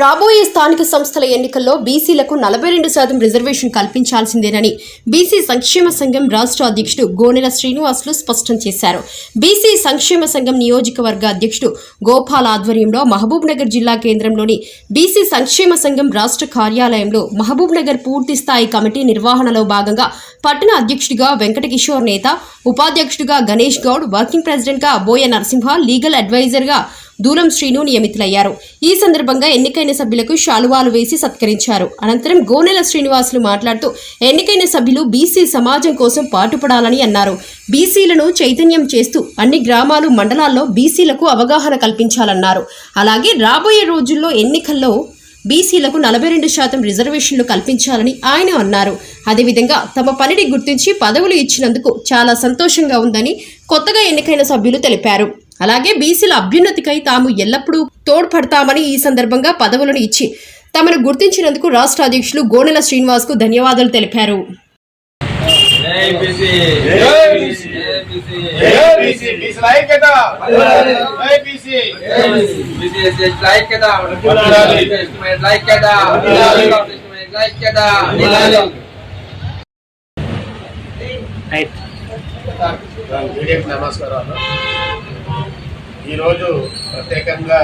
రాబోయే స్థానిక సంస్థల ఎన్నికల్లో బీసీలకు నలభై రెండు శాతం రిజర్వేషన్ కల్పించాల్సిందేనని బీసీ సంక్షేమ సంఘం రాష్ట్ర అధ్యక్షుడు గోనెల శ్రీనివాసులు స్పష్టం చేశారు. బీసీ సంక్షేమ సంఘం నియోజకవర్గ అధ్యక్షుడు గోపాల్ ఆధ్వర్యంలో మహబూబ్ నగర్ జిల్లా కేంద్రంలోని బీసీ సంక్షేమ సంఘం రాష్ట్ర కార్యాలయంలో మహబూబ్ నగర్ పూర్తి స్థాయి కమిటీ నిర్వహణలో భాగంగా పట్టణ అధ్యక్షుడిగా వెంకటకిషోర్ నేత ఉపాధ్యక్షుడిగా గణేష్ గౌడ్ వర్కింగ్ ప్రెసిడెంట్గా బోయ నరసింహ లీగల్ అడ్వైజర్గా దూలం శ్రీను నియమితులయ్యారు. ఈ సందర్భంగా ఎన్నికైన సభ్యులకు శాలువాలు వేసి సత్కరించారు. అనంతరం గోనెల శ్రీనివాసులు మాట్లాడుతూ ఎన్నికైన సభ్యులు బీసీ సమాజం కోసం పాటుపడాలని అన్నారు. బీసీలను చైతన్యం చేస్తూ అన్ని గ్రామాలు మండలాల్లో బీసీలకు అవగాహన కల్పించాలన్నారు. అలాగే రాబోయే రోజుల్లో ఎన్నికల్లో బీసీలకు నలభై రెండు శాతం రిజర్వేషన్లు కల్పించాలని ఆయన అన్నారు. అదేవిధంగా తమ పనిని గుర్తించి పదవులు ఇచ్చినందుకు చాలా సంతోషంగా ఉందని కొత్తగా ఎన్నికైన సభ్యులు తెలిపారు. అలాగే బీసీల అభ్యున్నతికై తాము ఎల్లప్పుడూ తోడ్పడతామని ఈ సందర్భంగా పదవులను ఇచ్చి తమను గుర్తించినందుకు రాష్ట్ర అధ్యక్షులు గోనెల శ్రీనివాస్కు ధన్యవాదాలు తెలిపారు. నమస్కారాలు. ఈరోజు ప్రత్యేకంగా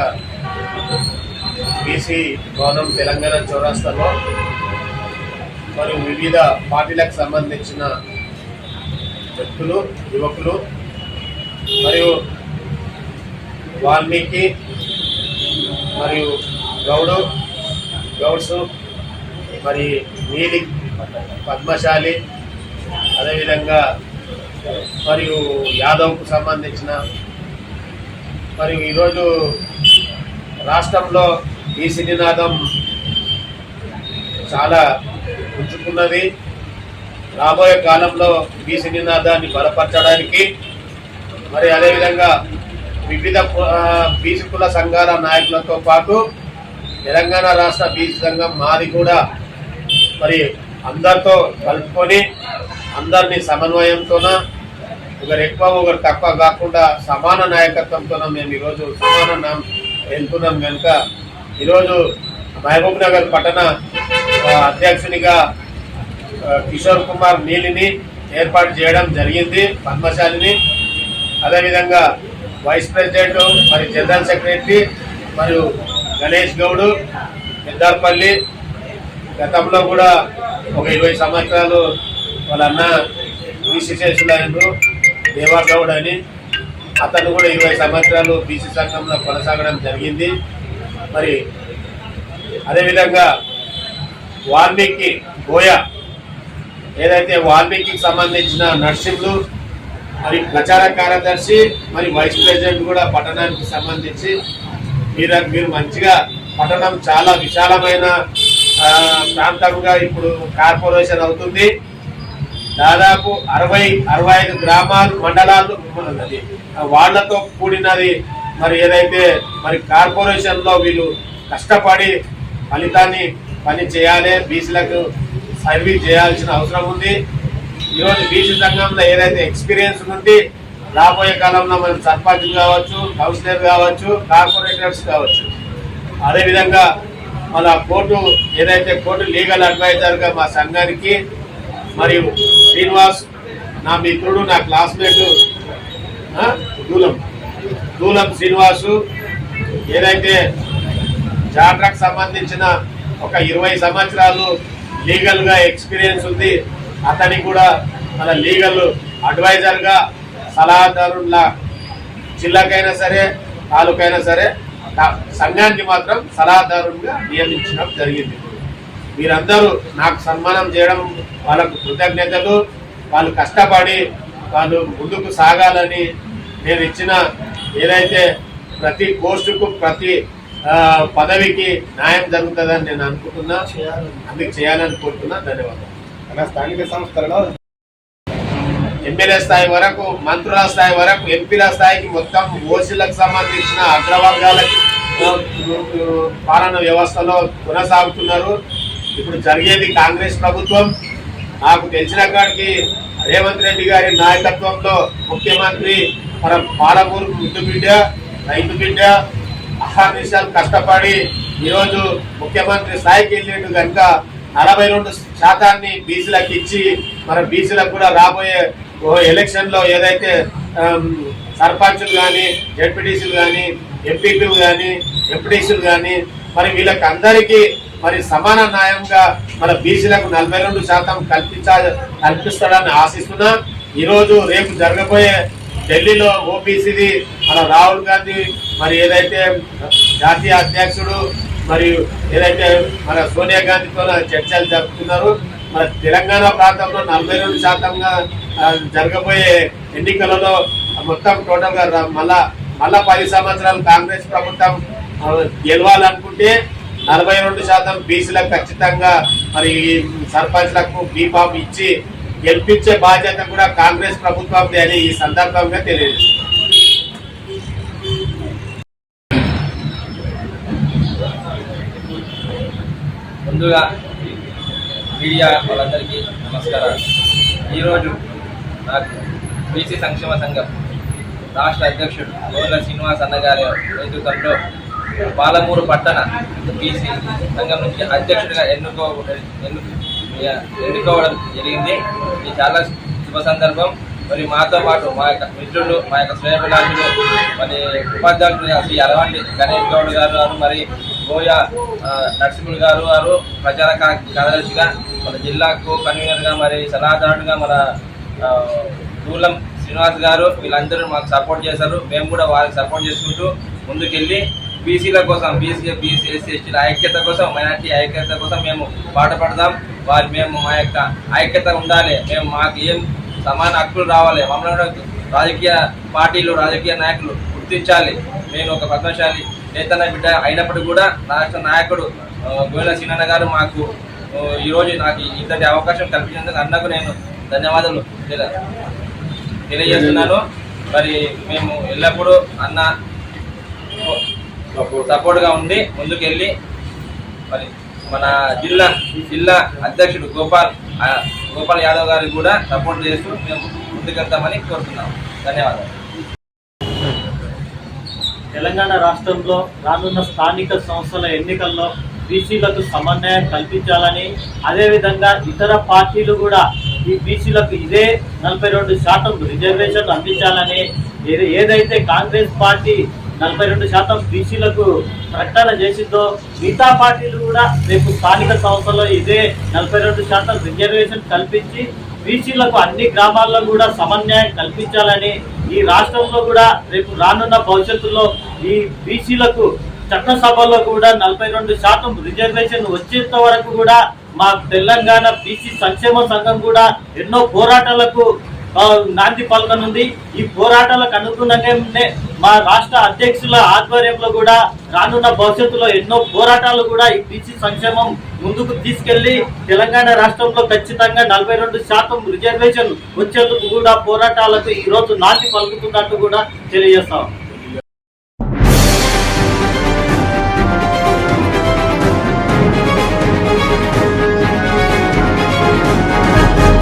బీసీ భవనం తెలంగాణ చౌరాస్తాలో మరియు వివిధ పార్టీలకు సంబంధించిన వ్యక్తులు యువకులు మరియు వాల్మీకి మరియు గౌడు గౌడ్స్ మరి నీలి పద్మశాలి అదేవిధంగా మరియు యాదవ్కు సంబంధించిన మరి ఈరోజు రాష్ట్రంలో ఈ సినీనాదం చాలా ఉంచుకున్నది రాబోయే కాలంలో ఈ సినీనాదాన్ని బలపరచడానికి మరి అదేవిధంగా వివిధ బీసీ కుల సంఘాల నాయకులతో పాటు తెలంగాణ రాష్ట్ర బీసీ సంఘం మాది కూడా మరి అందరితో కలుపుకొని అందరినీ సమన్వయంతోన ఒకరు ఎక్కువ ఒకరు తక్కువ కాకుండా సమాన నాయకత్వంతో మేము ఈరోజు సమాన వెళ్తున్నాం కనుక ఈరోజు మహబూబ్ నగర్ పట్టణ అధ్యక్షునిగా కిషోర్ కుమార్ నీలిని ఏర్పాటు చేయడం జరిగింది పద్మశాలిని. అదేవిధంగా వైస్ ప్రెసిడెంట్ మరి జనరల్ సెక్రటరీ మరియు గణేష్ గౌడ్ పెద్దార్పల్లి. గతంలో కూడా ఒక ఇరవై సంవత్సరాలు వాళ్ళ అన్న బీసీ చేస్తున్నారు దేవాగౌడ్ అని. అతను కూడా ఇరవై సంవత్సరాలు బీసీ సంఘంలో కొనసాగడం జరిగింది. మరి అదేవిధంగా వాల్మీకి గోయ ఏదైతే వాల్మీకి సంబంధించిన నర్సింహులు మరి ప్రచార కార్యదర్శి మరి వైస్ ప్రెసిడెంట్ కూడా పట్టణానికి సంబంధించి మీరు మీరు మంచిగా పట్టణం చాలా విశాలమైన ప్రాంతంగా ఇప్పుడు కార్పొరేషన్ అవుతుంది. దాదాపు అరవై అరవై ఐదు గ్రామాలు మండలాలు ఉన్నది. వాళ్ళతో కూడినది మరి ఏదైతే మరి కార్పొరేషన్లో వీళ్ళు కష్టపడి ఫలితాన్ని పని చేయాలి బీసీలకు సర్వీస్ చేయాల్సిన అవసరం ఉంది. ఈరోజు బీసీ సంఘంలో ఏదైతే ఎక్స్పీరియన్స్ ఉంది రాబోయే కాలంలో మనం సర్పంచ్ కావచ్చు కౌన్సిలర్ కావచ్చు కార్పొరేటర్స్ కావచ్చు. అదేవిధంగా మన కోర్టు ఏదైతే కోర్టు లీగల్ అడ్వైజర్గా మా సంఘానికి మరియు శ్రీనివాస్ నా మిత్రుడు నా క్లాస్మేట్ దూలం. దూలం శ్రీనివాసు ఏదైతే జాట్రకు సంబంధించిన ఒక ఇరవై సంవత్సరాలు లీగల్గా ఎక్స్పీరియన్స్ ఉంది అతనికి కూడా మన లీగల్ అడ్వైజర్గా సలహాదారుల జిల్లాకైనా సరే తాలూకైనా సరే సంఘానికి మాత్రం సలహాదారుగా నియమించడం జరిగింది. మీరందరూ నాకు సన్మానం చేయడం వాళ్ళకు కృతజ్ఞతలు. వాళ్ళు కష్టపడి వాళ్ళు ముందుకు సాగాలని నేను ఇచ్చిన ఏదైతే ప్రతి పోస్టుకు ప్రతి పదవికి న్యాయం జరుగుతుందని నేను అనుకుంటున్నా. అందుకు చేయాలని కోరుతున్నా. ధన్యవాదాలు. స్థానిక సంస్థలలో ఎమ్మెల్యే స్థాయి వరకు మంత్రుల స్థాయి వరకు ఎంపీల స్థాయికి మొత్తం ఓసీలకు సంబంధించిన అగ్రవర్గాలకి పాలన వ్యవస్థలో కొనసాగుతున్నారు. ఇప్పుడు జరిగేది కాంగ్రెస్ ప్రభుత్వం. నాకు తెలిసిన కాడికి రేవంత్ రెడ్డి గారి నాయకత్వంలో ముఖ్యమంత్రి మన పాలమూరు ముద్దు బిడ్డ రైతు బిడ్డ అహర్నిశాలు కష్టపడి ఈరోజు ముఖ్యమంత్రి స్థాయికి వెళ్ళిండు కనుక నలభై రెండు శాతాన్ని బీసీలకు ఇచ్చి మన బీసీలకు కూడా రాబోయే ఓ ఏదైతే సర్పంచులు కానీ జడ్పీటీసీలు కానీ ఎంపీపీలు కానీ ఎంపీటీసీలు కానీ మరి వీళ్ళకి అందరికీ మరి సమాన న్యాయంగా మన బీసీలకు నలభై రెండు శాతం కల్పించా కల్పిస్తాడని ఆశిస్తున్నా. ఈరోజు రేపు జరగబోయే ఢిల్లీలో ఓబీసీది మన రాహుల్ గాంధీ మరి ఏదైతే జాతీయ అధ్యక్షుడు మరియు ఏదైతే మన సోనియా గాంధీతో చర్చలు జరుపుతున్నారు మన తెలంగాణ ప్రాంతంలో నలభై రెండు శాతంగా జరగబోయే ఎన్నికలలో మొత్తం టోటల్గా మళ్ళా మళ్ళా పది సంవత్సరాలు కాంగ్రెస్ ప్రభుత్వం గెలవాలనుకుంటే నలభై రెండు శాతం బీసీలకు ఖచ్చితంగా మరి సర్పంచ్లకు బీఫామ్ ఇచ్చి గెలిపించే బాధ్యత కూడా కాంగ్రెస్ ప్రభుత్వం అని ఈ సందర్భంగా తెలియజేస్తుంది ముందుగా మీడియా వాళ్ళందరికీ నమస్కారాలు. ఈరోజు నాకు బీసీ సంక్షేమ సంఘం రాష్ట్ర అధ్యక్షుడు గోర్ల శ్రీనివాస్ అన్నగారి నేతృత్వంలో పాలమూరు పట్టణ బీసీ సంఘం నుంచి అధ్యక్షుడిగా ఎన్నుకో ఎన్ను ఎన్నుకోవడం జరిగింది. ఇది చాలా శుభ సందర్భం. మరి మాతో పాటు మా యొక్క మిత్రులు మా యొక్క శ్రేయభిలాషులు మరి ఉపాధ్యాయులు శ్రీ అలవంటి గణేష్ గౌడ్ గారు గారు మరి గోయ నరసింహుడు గారు గారు ప్రచార కార్యదర్శిగా మన జిల్లాకు కన్వీనర్గా మరి సలహాదారుడుగా మన ఆ, దూలం శ్రీనివాస్ గారు వీళ్ళందరూ మాకు సపోర్ట్ చేశారు. మేము కూడా వారికి సపోర్ట్ చేసుకుంటూ ముందుకెళ్ళి బీసీల కోసం బీసీ బీసీ ఎస్సీ ఎస్టీల ఐక్యత కోసం మైనార్టీ ఐక్యత కోసం మేము పాటపడదాం వారి మేము మా యొక్క ఐక్యత ఉండాలి. మేము మాకు ఏం సమాన హక్కులు రావాలి. మమ్మల్ని రాజకీయ పార్టీలు రాజకీయ నాయకులు గుర్తించాలి. నేను ఒక పద్మశాలి నేతన్న బిడ్డ అయినప్పటికీ కూడా రాష్ట్ర నాయకుడు గోయల సీనన్న గారు మాకు ఈరోజు నాకు ఇంతటి అవకాశం కల్పించినందుకు అన్నకు నేను ధన్యవాదాలు తెలియజేస్తున్నాను. మరి మేము ఎల్లప్పుడూ అన్న సపోర్ట్గా ఉండి ముందుకెళ్ళి మరి మన జిల్లా జిల్లా అధ్యక్షుడు గోపాల్ గోపాల్ యాదవ్ గారికి కూడా సపోర్ట్ చేస్తూ మేము ముందుకెళ్తామని కోరుతున్నాం ధన్యవాదాలు. తెలంగాణ రాష్ట్రంలో రానున్న స్థానిక సంస్థల ఎన్నికల్లో బీసీలకు సమన్వయం కల్పించాలని అదేవిధంగా ఇతర పార్టీలు కూడా ఈ బీసీలకు ఇదే నలభై రెండు శాతం రిజర్వేషన్ అందించాలని ఏది- ఏదైతే కాంగ్రెస్ పార్టీ నలభై రెండు శాతం బీసీలకు ప్రకటన చేసిందో మిగతా పార్టీలు కూడా రేపు స్థానిక సంస్థల్లో ఇదే నలభై రెండు శాతం రిజర్వేషన్ కల్పించి బీసీలకు అన్ని గ్రామాల్లో కూడా సమన్వయం కల్పించాలని ఈ రాష్ట్రంలో కూడా రేపు రానున్న భవిష్యత్తులో ఈ బీసీలకు చట్టసభలో కూడా నలభై రెండు శాతం రిజర్వేషన్ వచ్చేంత వరకు కూడా మా తెలంగాణ బీసీ సంక్షేమ సంఘం కూడా ఎన్నో పోరాటాలకు నాంది పలకనుంది ఈ పోరాటాలకు అనుగుణంగానే మా రాష్ట్ర అధ్యక్షుల ఆధ్వర్యంలో కూడా రానున్న భవిష్యత్తులో ఎన్నో పోరాటాలు కూడా ఈ బీసీ సంక్షేమం ముందుకు తీసుకెళ్ళి తెలంగాణ రాష్ట్రంలో ఖచ్చితంగా నలభై రెండు శాతం రిజర్వేషన్ వచ్చేందుకు కూడా పోరాటాలకు ఈ రోజు పలుకుతున్నట్టు కూడా తెలియజేస్తాం